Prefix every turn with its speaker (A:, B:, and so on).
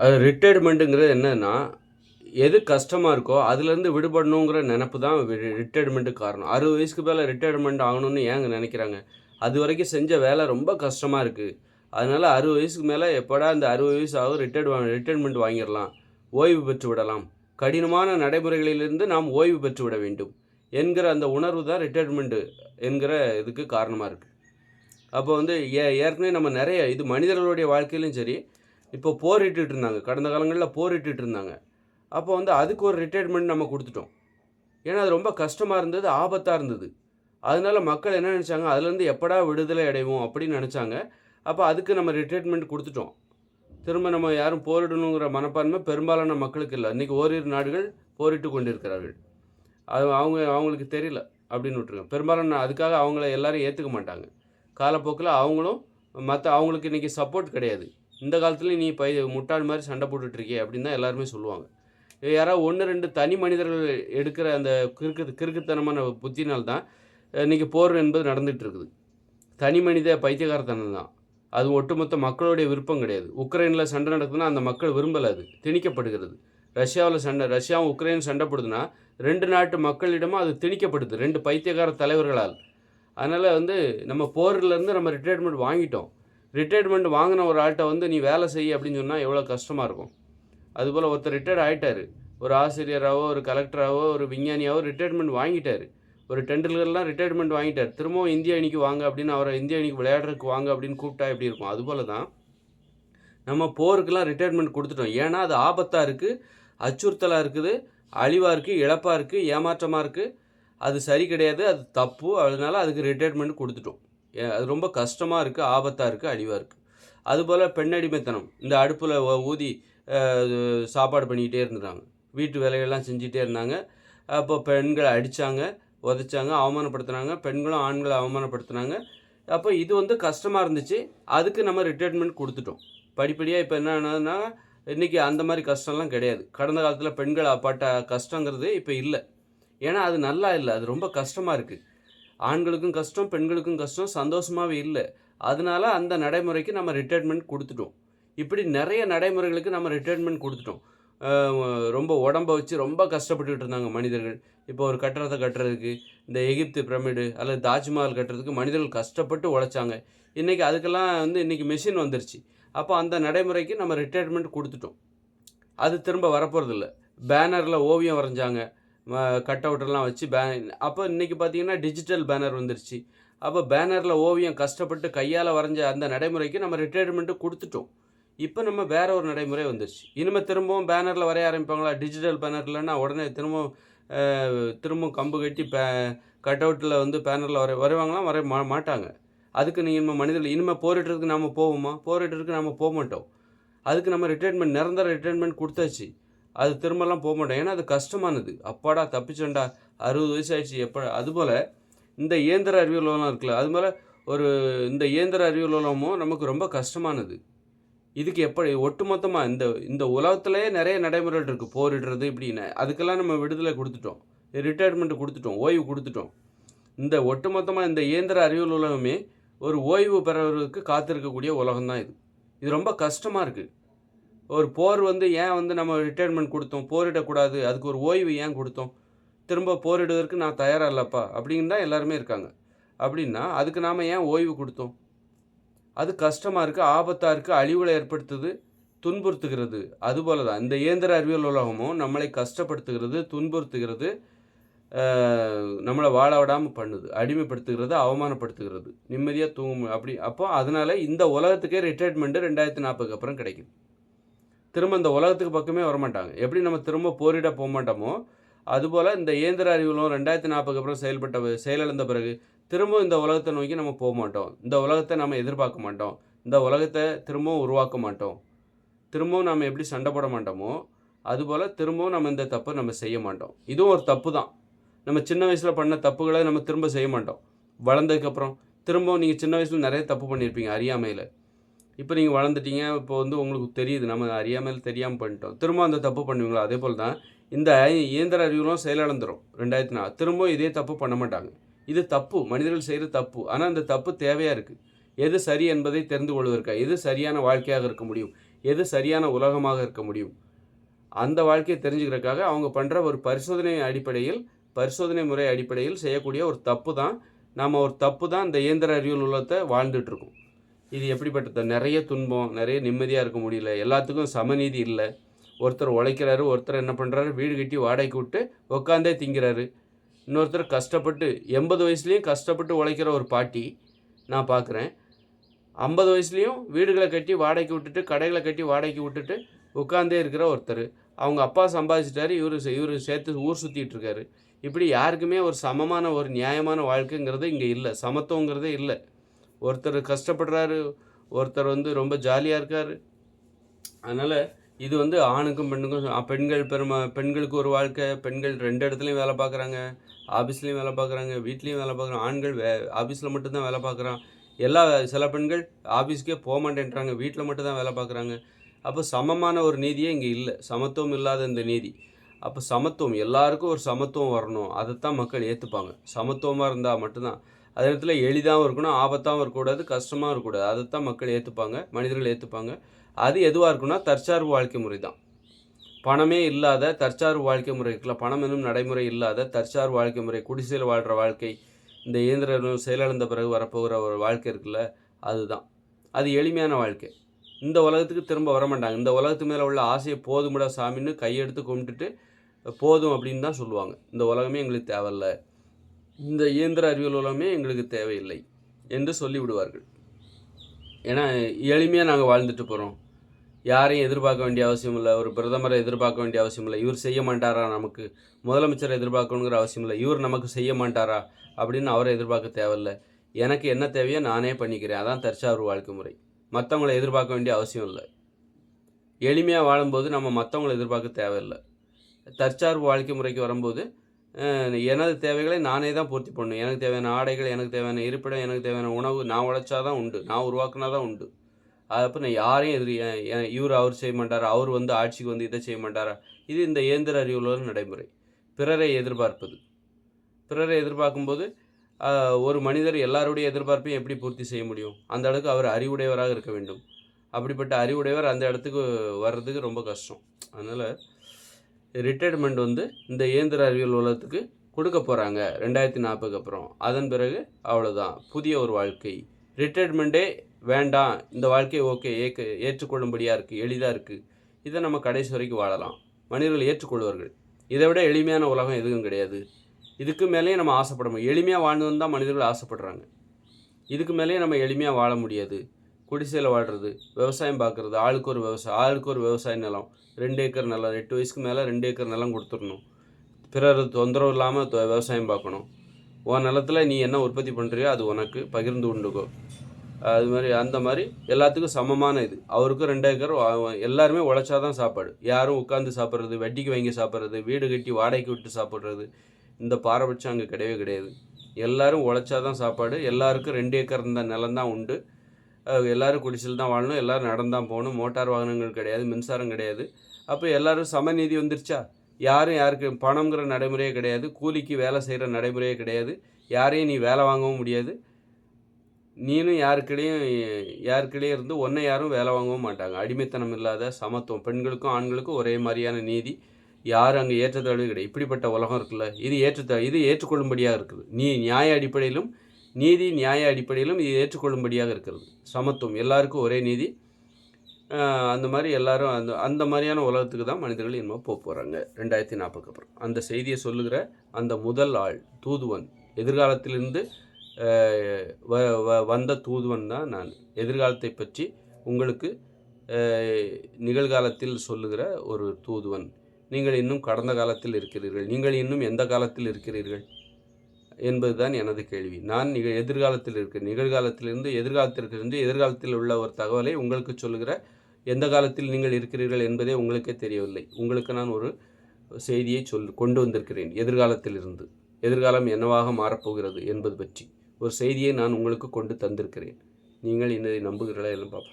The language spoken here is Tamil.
A: அது ரிட்டையர்மெண்ட்டுங்கிறது என்னென்னா எது கஷ்டமாக இருக்கோ அதுலேருந்து விடுபடணுங்கிற நினப்பு தான் ரிட்டையர்மெண்ட்டுக்கு காரணம். அறுபது வயசுக்கு மேலே ரிட்டையர்மெண்ட் ஆகணும்னு ஏங்க நினைக்கிறாங்க? அது வரைக்கும் செஞ்ச வேலை ரொம்ப கஷ்டமாக இருக்குது அதனால் அறுபது வயசுக்கு மேலே எப்படா இந்த அறுபது வயசு ஆகும் ரிட்டையர்ட் ரிட்டையர்மெண்ட் வாங்கிடலாம். ஓய்வு பெற்று விடலாம். கடினமான நடைமுறைகளிலிருந்து நாம் ஓய்வு பெற்று விட வேண்டும் என்கிற அந்த உணர்வு தான் ரிட்டையர்மெண்ட்டு என்கிற இதுக்கு காரணமாக இருக்குது அப்போ வந்து ஏ ஏற்கனவே நம்ம நிறைய இது மனிதர்களுடைய வாழ்க்கையிலும் சரி இப்போ போர் இருந்தாங்க. கடந்த காலங்களில் போரிட்டுட்டு இருந்தாங்க. அப்போ வந்து அதுக்கு ஒரு ரிட்டையர்மெண்ட் நம்ம கொடுத்துட்டோம். ஏன்னா அது ரொம்ப கஷ்டமாக இருந்தது ஆபத்தாக இருந்தது. அதனால மக்கள் என்ன நினச்சாங்க? அதுலேருந்து எப்படா விடுதலை அடைவோம் அப்படின்னு நினச்சாங்க. அப்போ அதுக்கு நம்ம ரிட்டையர்மெண்ட் கொடுத்துட்டோம். திரும்ப நம்ம யாரும் போரிடணுங்கிற மனப்பான்மை பெரும்பாலான மக்களுக்கு இல்லை. இன்றைக்கி ஓரிரு நாடுகள் போரிட்டு கொண்டிருக்கிறார்கள். அது அவங்க அவங்களுக்கு தெரியல அப்படின்னு விட்டுருங்க பெரும்பாலான அதுக்காக அவங்கள எல்லாரும் ஏற்றுக்க மாட்டாங்க. காலப்போக்கில் அவங்களும் மற்ற அவங்களுக்கு இன்றைக்கி சப்போர்ட் கிடையாது. இந்த காலத்துலேயும் நீ பை முட்டாள் மாதிரி சண்டை போட்டுட்ருக்கே இருக்கியே அப்படின்னு தான் எல்லாருமே சொல்லுவாங்க. யாராவது ஒன்று ரெண்டு தனி மனிதர்கள் எடுக்கிற அந்த கிறுக்கு கிறுக்குத்தனமான புத்தினால் தான் இன்றைக்கி போர் என்பது நடந்துகிட்டு இருக்குது தனி மனித பைத்தியகாரத்தனம் தான். அது ஒட்டுமொத்த மக்களுடைய விருப்பம் கிடையாது. உக்ரைனில் சண்டை நடக்குதுன்னா அந்த மக்கள் விரும்பலை அது. திணிக்கப்படுகிறது. ரஷ்யாவில் சண்டை ரஷ்யாவும் உக்ரைன் சண்டை போடுதுன்னா ரெண்டு நாட்டு மக்களிடமும் அது திணிக்கப்படுது. ரெண்டு பைத்தியகார தலைவர்களால். அதனால் வந்து நம்ம போர்லேருந்து நம்ம ரிட்டையர்மெண்ட் வாங்கிட்டோம். ரிட்டையர்மெண்ட் வாங்கின ஒரு ஆள்கிட்ட வந்து நீ வேலை செய்ய அப்படின்னு சொன்னால் எவ்வளோ கஷ்டமாக இருக்கும். அதுபோல் ஒருத்தர் ரிட்டையர்ட் ஆகிட்டாரு ஒரு ஆசிரியராகவோ ஒரு கலெக்டராகவோ ஒரு விஞ்ஞானியாவோ ரிட்டையர்மெண்ட் வாங்கிட்டார். ஒரு டெண்டுல்கர்லாம் ரிட்டையர்மெண்ட் வாங்கிட்டார். திரும்பவும் இந்திய அணிக்கு வாங்க அப்படின்னு அவரை இந்திய அணிக்கு விளையாடுறதுக்கு வாங்க அப்படின்னு கூப்பிட்டா எப்படி இருக்கும்? அதுபோல தான் நம்ம போருக்கெல்லாம் ரிட்டையர்மெண்ட் கொடுத்துட்டோம். ஏன்னா அது ஆபத்தாக இருக்குது அச்சுறுத்தலாக இருக்குது அழிவாக இருக்குது இழப்பாக இருக்குது ஏமாற்றமாக இருக்குது அது சரி கிடையாது அது தப்பு. அதனால அதுக்கு ரிட்டையர்மெண்ட் கொடுத்துட்டோம். அது ரொம்ப கஷ்டமாக இருக்குது ஆபத்தாக இருக்குது அழிவாக இருக்குது அதுபோல் பெண்ணடிமைத்தனம். இந்த அடுப்பில் ஊதி சாப்பாடு பண்ணிக்கிட்டே இருந்தாங்க வீட்டு வேலைகள்லாம் செஞ்சிகிட்டே இருந்தாங்க. அப்போ பெண்களை அடித்தாங்க உதைச்சாங்க அவமானப்படுத்துனாங்க. பெண்களும் ஆண்களை அவமானப்படுத்துனாங்க. அப்போ இது வந்து கஷ்டமாக இருந்துச்சு. அதுக்கு நம்ம ரிட்டையர்மெண்ட் கொடுத்துட்டோம். படிப்படியாக இப்போ என்னன்னா இன்றைக்கி அந்த மாதிரி கஷ்டம்லாம் கிடையாது. கடந்த காலத்தில் பெண்கள் பட்ட கஷ்டங்கிறது இப்போ இல்லை. ஏன்னா அது நல்லா இல்லை. அது ரொம்ப கஷ்டமாக இருக்குது ஆண்களுக்கும் கஷ்டம் பெண்களுக்கும் கஷ்டம் சந்தோஷமாகவே இல்லை. அதனால அந்த நடைமுறைக்கு நம்ம ரிட்டையர்மெண்ட் கொடுத்துட்டோம். இப்படி நிறைய நடைமுறைகளுக்கு நம்ம ரிட்டையர்மெண்ட் கொடுத்துட்டோம். ரொம்ப உடம்ப வச்சு ரொம்ப கஷ்டப்பட்டுக்கிட்டு இருந்தாங்க மனிதர்கள். இப்போ ஒரு கட்டடத்தை கட்டுறதுக்கு இந்த எகிப்து பிரமிடு அல்லது தாஜ்மஹால் கட்டுறதுக்கு மனிதர்கள் கஷ்டப்பட்டு உழைச்சாங்க. இன்றைக்கி அதுக்கெல்லாம் வந்து இன்றைக்கி மிஷின் வந்துருச்சு. அப்போ அந்த நடைமுறைக்கு நம்ம ரிட்டையர்மெண்ட் கொடுத்துட்டோம். அது திரும்ப வரப்போகிறதில்ல பேனரில் ஓவியம் வரைஞ்சாங்க. கட் அவுட்டெல்லாம் வச்சு பே அப்போ இன்றைக்கி பார்த்தீங்கன்னா டிஜிட்டல் பேனர் வந்துருச்சு. அப்போ பேனரில் ஓவியம் கஷ்டப்பட்டு கையால் வரைஞ்ச அந்த நடைமுறைக்கு நம்ம ரிட்டையர்மெண்ட்டு கொடுத்துட்டோம். இப்போ நம்ம வேற ஒரு நடைமுறை வந்துருச்சு. இனிமேல் திரும்பவும் பேனரில் வரைய ஆரம்பிப்பாங்களா? டிஜிட்டல் பேனர்லன்னா உடனே திரும்பவும் திரும்பவும் கம்பு கட்டி பே கட் அவுட்டில் வந்து பேனரில் வரை வருவாங்களாம் வரைய மா மாட்டாங்க. அதுக்கு நீங்கள் இனிமேல் மனிதர்கள் இனிமேல் போரிட்டுறதுக்கு நம்ம போவோமா? போரிட்டுறதுக்கு நம்ம போக மாட்டோம். அதுக்கு நம்ம ரிட்டைர்மெண்ட் நிரந்தர ரிட்டைர்மெண்ட் கொடுத்தாச்சு. அது திரும்பலாம் போக மாட்டோம் ஏன்னா அது கஷ்டமானது. அப்பாடா தப்பிச்சோண்டா அறுபது வயசு ஆயிடுச்சு எப்போ அதுபோல் இந்த இயந்திர அறிவியல் உலகம் இருக்குல்ல அது மேலே ஒரு இந்த இயந்திர அறிவியல் உலகமும் நமக்கு ரொம்ப கஷ்டமானது. இதுக்கு எப்படி ஒட்டுமொத்தமாக இந்த இந்த உலகத்திலேயே நிறைய நடைமுறைகள் இருக்குது போரிடுறது இப்படின்னு. அதுக்கெல்லாம் நம்ம விடுதலை கொடுத்துட்டோம். ரிட்டையர்மெண்ட் கொடுத்துட்டோம். ஓய்வு கொடுத்துட்டோம். இந்த ஒட்டுமொத்தமாக இந்த இயந்திர அறிவியல் உலகமே ஒரு ஓய்வு பெறவர்களுக்கு காத்திருக்கக்கூடிய உலகம் தான் இது. இது ரொம்ப கஷ்டமாக இருக்குது ஒரு போர் வந்து ஏன் வந்து நம்ம ரிட்டையர்மெண்ட் கொடுத்தோம்? போரிடக்கூடாது. அதுக்கு ஒரு ஓய்வு ஏன் கொடுத்தோம்? திரும்ப போரிடுவதற்கு நான் தயாராக இல்லைப்பா? அப்படின்னு தான் எல்லாருமே இருக்காங்க. அப்படின்னா அதுக்கு நாம் ஏன் ஓய்வு கொடுத்தோம்? அது கஷ்டமாக இருக்குது ஆபத்தாக இருக்குது அழிவுகளை ஏற்படுத்துது துன்புறுத்துகிறது. அதுபோல தான் இந்த இயந்திர அறிவியல் உலகமும் நம்மளை கஷ்டப்படுத்துகிறது துன்புறுத்துகிறது நம்மளை வாழ விடாமல் பண்ணுது அடிமைப்படுத்துகிறது அவமானப்படுத்துகிறது. நிம்மதியாக தூங்கும் அப்படி அப்போ அதனால் இந்த உலகத்துக்கே ரிட்டையர்மெண்ட்டு ரெண்டாயிரத்தி நாற்பதுக்கு அப்புறம் கிடைக்குது. திரும்ப இந்த உலகத்துக்கு பக்கமே வரமாட்டாங்க. எப்படி நம்ம திரும்ப போரிட போக மாட்டோமோ அதுபோல் இந்த இயந்திர அறிவுகளும் ரெண்டாயிரத்தி நாற்பதுக்கு அப்புறம் செயல்பட்ட செயலிழந்த பிறகு திரும்பவும் இந்த உலகத்தை நோக்கி நம்ம போக மாட்டோம். இந்த உலகத்தை நம்ம எதிர்பார்க்க மாட்டோம். இந்த உலகத்தை திரும்பவும் உருவாக்க மாட்டோம். திரும்பவும் நம்ம எப்படி சண்டை போட மாட்டோமோ அதுபோல் திரும்பவும் நம்ம இந்த தப்பை நம்ம செய்ய மாட்டோம். இதுவும் ஒரு தப்பு தான். நம்ம சின்ன வயசில் பண்ண தப்புகளை நம்ம திரும்ப செய்ய மாட்டோம். வளர்ந்ததுக்கப்புறம் திரும்பவும் நீங்கள் சின்ன வயசில் நிறைய தப்பு பண்ணியிருப்பீங்க அறியாமையில். இப்போ நீங்கள் வளர்ந்துட்டீங்க இப்போ வந்து உங்களுக்கு தெரியுது நம்ம அறியாமல் தெரியாமல் பண்ணிட்டோம். திரும்ப அந்த தப்பு பண்ணுவீங்களா? அதே போல் தான் இந்த இயந்திர அறிவுகளும் செயலிழந்துடும் ரெண்டாயிரத்தி நாலு. திரும்பவும் இதே தப்பு பண்ண மாட்டாங்க. இது தப்பு மனிதர்கள் செய்கிற தப்பு. ஆனால் அந்த தப்பு தேவையாக இருக்குது எது சரி என்பதை தெரிந்து கொள்வதற்காக எது சரியான வாழ்க்கையாக இருக்க முடியும் எது சரியான உலகமாக இருக்க முடியும். அந்த வாழ்க்கையை தெரிஞ்சுக்கிறதுக்காக அவங்க பண்ணுற ஒரு பரிசோதனை அடிப்படையில் பரிசோதனை முறை அடிப்படையில் செய்யக்கூடிய ஒரு தப்பு தான். நாம் ஒரு தப்பு தான் இந்த இயந்திர அறிவியல் உலகத்தை வாழ்ந்துட்டுருக்கோம் இது எப்படிப்பட்டது? நிறைய துன்பம் நிறைய நிம்மதியாக இருக்க முடியல. எல்லாத்துக்கும் சமநீதி இல்லை. ஒருத்தர் உழைக்கிறாரு ஒருத்தர் என்ன பண்ணுறாரு வீடு கட்டி வாடகைக்கு விட்டு உட்காந்தே திங்கிறாரு. இன்னொருத்தர் கஷ்டப்பட்டு எண்பது வயசுலேயும் கஷ்டப்பட்டு உழைக்கிற ஒரு பாட்டி நான் பார்க்குறேன் ஐம்பது வயசுலேயும் வீடுகளை கட்டி வாடகைக்கு விட்டுட்டு கடைகளை கட்டி வாடகைக்கு விட்டுட்டு உட்காந்தே இருக்கிற ஒருத்தர். அவங்க அப்பா சம்பாதிச்சிட்டாரு இவர் இவர் சேர்த்து ஊர் சுற்றிட்டு இருக்காரு. இப்படி யாருக்குமே ஒரு சமமான ஒரு நியாயமான வாழ்க்கைங்கிறது இங்கே இல்லை. சமத்துவங்கிறதே இல்லை. ஒருத்தர் கஷ்டப்படுறாரு ஒருத்தர் வந்து ரொம்ப ஜாலியாக இருக்கார். அதனால் இது வந்து ஆணுக்கும் பெண்ணுக்கும் பெண்கள் பெருமை பெண்களுக்கு ஒரு வாழ்க்கை பெண்கள் ரெண்டு இடத்துலையும் வேலை பார்க்குறாங்க ஆஃபீஸ்லேயும் வேலை பார்க்குறாங்க வீட்லேயும் வேலை பார்க்குறாங்க ஆண்கள் வே ஆஃபீஸில் மட்டும்தான் வேலை பார்க்குறான் எல்லா சில பெண்கள் ஆஃபீஸ்க்கே போக மாட்டேன்றாங்க வீட்டில் மட்டும்தான் வேலை பார்க்குறாங்க அப்போ சமமான ஒரு நீதியே இங்கே இல்லை சமத்துவம் இல்லாத இந்த நீதி. அப்போ சமத்துவம் எல்லாருக்கும் ஒரு சமத்துவம் வரணும் அதைத்தான் மக்கள் ஏற்றுப்பாங்க சமத்துவமாக இருந்தால் மட்டும்தான். அதே நேரத்தில் எளிதாகவும் இருக்கணும் ஆபத்தாகவும் இருக்கக்கூடாது கஷ்டமாகவும் இருக்கக்கூடாது. அதை தான் மக்கள் ஏற்றுப்பாங்க மனிதர்கள் ஏற்றுப்பாங்க அது எதுவாக இருக்குன்னா தற்சார்பு வாழ்க்கை முறை தான். பணமே இல்லாத தற்சார்பு வாழ்க்கை முறை இருக்குல்ல பணம் என்னும் நடைமுறை இல்லாத தற்சார்பு வாழ்க்கை முறை குடிசையில் வாழ்கிற வாழ்க்கை இந்த இயந்திரம் செயலிழந்த பிறகு வரப்போகிற ஒரு வாழ்க்கை இருக்குல்ல அதுதான். அது எளிமையான வாழ்க்கை. இந்த உலகத்துக்கு திரும்ப வர மாட்டாங்க. இந்த உலகத்து மேலே உள்ள ஆசையை போதும்டா சாமின்னு கையெடுத்து கும்பிட்டுட்டு போதும் அப்படின்னு தான் சொல்லுவாங்க. இந்த உலகமே எங்களுக்கு தேவையில்லை. இந்த இயந்திர அறிவியல் உலகமே எங்களுக்கு தேவையில்லை என்று சொல்லி விடுவார்கள் ஏன்னா எளிமையாக நாங்கள் வாழ்ந்துட்டு போகிறோம் யாரையும் எதிர்பார்க்க வேண்டிய அவசியம் இல்லை. ஒரு பிரதமரை எதிர்பார்க்க வேண்டிய அவசியம் இல்லை. இவர் செய்ய மாட்டாரா நமக்கு? முதலமைச்சரை எதிர்பார்க்கணுங்கிற அவசியம் இல்லை. இவர் நமக்கு செய்ய மாட்டாரா? அப்படின்னு அவரை எதிர்பார்க்க தேவையில்லை. எனக்கு என்ன தேவையோ நானே பண்ணிக்கிறேன். அதான் தற்சார்பு வாழ்க்கை முறை. மற்றவங்களை எதிர்பார்க்க வேண்டிய அவசியம் இல்லை. எளிமையாக வாழும்போது நம்ம மற்றவங்கள எதிர்பார்க்க தேவையில்லை. தற்சார்பு வாழ்க்கை முறைக்கு வரும்போது எனது தேவைகளை நானே தான் பூர்த்தி பண்ணணும். எனக்கு தேவையான ஆடைகள் எனக்கு தேவையான இருப்பிடம் எனக்கு தேவையான உணவு நான் உழைச்சா தான் உண்டு. நான் உருவாக்குனா தான் உண்டு அப்போ நான் யாரையும் எதிரி இவர் அவர் செய்ய மாட்டாரா? அவர் வந்து ஆட்சிக்கு வந்து இதை செய்ய மாட்டாரா? இது இந்த இயந்திர அறிவுள்ள நடைமுறை. பிறரை எதிர்பார்ப்பது. பிறரை எதிர்பார்க்கும்போது ஒரு மனிதர் எல்லாருடைய எதிர்பார்ப்பையும் எப்படி பூர்த்தி செய்ய முடியும்? அந்த அளவுக்கு அவர் அறிவுடையவராக இருக்க வேண்டும். அப்படிப்பட்ட அறிவுடையவர் அந்த இடத்துக்கு வர்றதுக்கு ரொம்ப கஷ்டம். அதனால் ரிட்டையர்மெண்ட் வந்து இந்த இயந்திர அறிவியல் உலகத்துக்கு கொடுக்க போகிறாங்க ரெண்டாயிரத்தி நாற்பதுக்கு அப்புறம். அதன் பிறகு அவ்வளோதான் புதிய ஒரு வாழ்க்கை. ரிட்டையர்மெண்ட்டே வேண்டாம். இந்த வாழ்க்கை ஓகே ஏற்க ஏற்றுக்கொள்ளும்படியாக இருக்குது எளிதாக இருக்குது இதை நம்ம கடைசி வரைக்கும் வாழலாம். மனிதர்கள் ஏற்றுக்கொள்வார்கள். இதை விட எளிமையான உலகம் எதுவும் கிடையாது. இதுக்கு மேலேயும் நம்ம ஆசைப்பட முடியும். எளிமையாக வாழ்ந்து தான் மனிதர்கள் ஆசைப்படுறாங்க. இதுக்கு மேலேயும் நம்ம எளிமையாக வாழ முடியாது. குடிசையில் வாழ்கிறது விவசாயம் பார்க்குறது ஆளுக்கு ஒரு விவசாயம் ஆளுக்கு ஒரு விவசாய நிலம் ரெண்டு ஏக்கர் நிலம் எட்டு வயசுக்கு மேலே ரெண்டு ஏக்கர் நிலம் கொடுத்துடணும். பிறர் தொந்தரவு இல்லாமல் விவசாயம் பார்க்கணும் உன் நிலத்தில் நீ என்ன உற்பத்தி பண்ணுறியோ அது உனக்கு பகிர்ந்து உண்டுக்கோ அது மாதிரி அந்த மாதிரி எல்லாத்துக்கும் சமமான இது. அவருக்கும் ரெண்டு ஏக்கர் எல்லாருமே எல்லாருமே உழைச்சாதான் சாப்பாடு. யாரும் உட்காந்து சாப்பிட்றது வட்டிக்கு வாங்கி சாப்பிட்றது வீடு கட்டி வாடகைக்கு விட்டு சாப்பிட்றது இந்த பாரபட்சம் அங்கே கிடையவே கிடையாது. எல்லாரும் உழைச்சாதான் சாப்பாடு. எல்லாருக்கும் ரெண்டு ஏக்கர் இருந்த நிலம் தான் உண்டு. எல்லாரும் குடிசையில் தான் வாழணும் எல்லாரும் நடந்தான் போகணும் மோட்டார் வாகனங்கள் கிடையாது மின்சாரம் கிடையாது. அப்போ எல்லாரும் சமநீதி வந்துருச்சா? யாரும் யாருக்கு பணங்கிற நடைமுறையே கிடையாது கூலிக்கு வேலை செய்கிற நடைமுறையே கிடையாது யாரையும் நீ வேலை வாங்கவும் முடியாது. நீனும் யாருக்கிடையும் யாருக்கிடையும் இருந்து ஒன்றை யாரும் வேலை வாங்கவும் மாட்டாங்க. அடிமைத்தனம் இல்லாத சமத்துவம் பெண்களுக்கும் ஆண்களுக்கும் ஒரே மாதிரியான நீதி. யாரும் அங்கே ஏற்றத்தாழ்வு கிடையாது. இப்படிப்பட்ட உலகம் இருக்குல்ல இது ஏற்றத்தா இது ஏற்றுக்கொள்ளும்படியாக இருக்குது. நீ நியாய அடிப்படையிலும் நீதி நியாய அடிப்படையிலும் இது ஏற்றுக்கொள்ளும்படியாக இருக்கிறது. சமத்துவம் எல்லாருக்கும் ஒரே நீதி. அந்த மாதிரி எல்லாரும் அந்த அந்த மாதிரியான உலகத்துக்கு தான் மனிதர்கள் இனிமேல் போக போகிறாங்க ரெண்டாயிரத்தி நாற்பதுக்கு அப்புறம். அந்த செய்தியை சொல்லுகிற அந்த முதல் ஆள் தூதுவன் எதிர்காலத்திலிருந்து வ வ- வந்த தூதுவன் தான் நான். எதிர்காலத்தை பற்றி உங்களுக்கு நிகழ்காலத்தில் சொல்லுகிற ஒரு தூதுவன். நீங்கள் இன்னும் கடந்த காலத்தில் இருக்கிறீர்கள். நீங்கள் இன்னும் எந்த காலத்தில் இருக்கிறீர்கள்? என்பதுதான் எனது கேள்வி. நான் நிக எதிர்காலத்தில் இருக்க நிகழ்காலத்திலிருந்து எதிர்காலத்திற்கிருந்து எதிர்காலத்தில் உள்ள ஒரு தகவலை உங்களுக்கு சொல்லுகிற எந்த காலத்தில் நீங்கள் இருக்கிறீர்கள் என்பதே உங்களுக்கே தெரியவில்லை. உங்களுக்கு நான் ஒரு செய்தியை சொல் கொண்டு வந்திருக்கிறேன். எதிர்காலத்திலிருந்து. எதிர்காலம் என்னவாக மாறப்போகிறது என்பது பற்றி. ஒரு செய்தியை நான் உங்களுக்கு கொண்டு தந்திருக்கிறேன். நீங்கள் என்னதை நம்புகிறீர்களா என்று பார்ப்போம்.